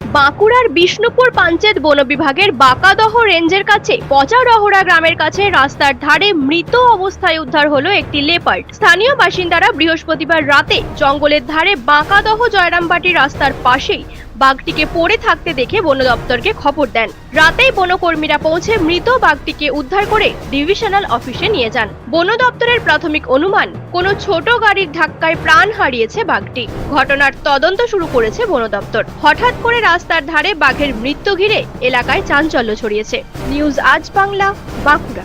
বাঁকুড়ার বিষ্ণুপুর পাঞ্চেত বন বিভাগের বাঁকাদহ রেঞ্জের কাছে পচারহরা গ্রামের কাছে রাস্তার ধারে মৃত অবস্থায় উদ্ধার হলো একটি লেপার্ড। স্থানীয় বাসিন্দারা বৃহস্পতিবার রাতে জঙ্গলের ধারে বাঁকাদহ জয়রামবাটি রাস্তার পাশেই বাঘটিকে পড়ে থাকতে দেখে বন দপ্তরকে খবর দেন। রাতেই বনকর্মীরা পৌঁছে মৃত বাঘটিকে উদ্ধার করে ডিভিশনাল অফিসে নিয়ে যান। বন দপ্তরের প্রাথমিক অনুমান, কোনো ছোট গাড়ির ধাক্কায় প্রাণ হারিয়েছে বাঘটি। ঘটনার তদন্ত শুরু করেছে বন দপ্তর। হঠাৎ করে রাস্তার ধারে বাঘের মৃত্যু ঘিরে এলাকায় চাঞ্চল্য ছড়িয়েছে। নিউজ আজ বাংলা বাঁকুড়া।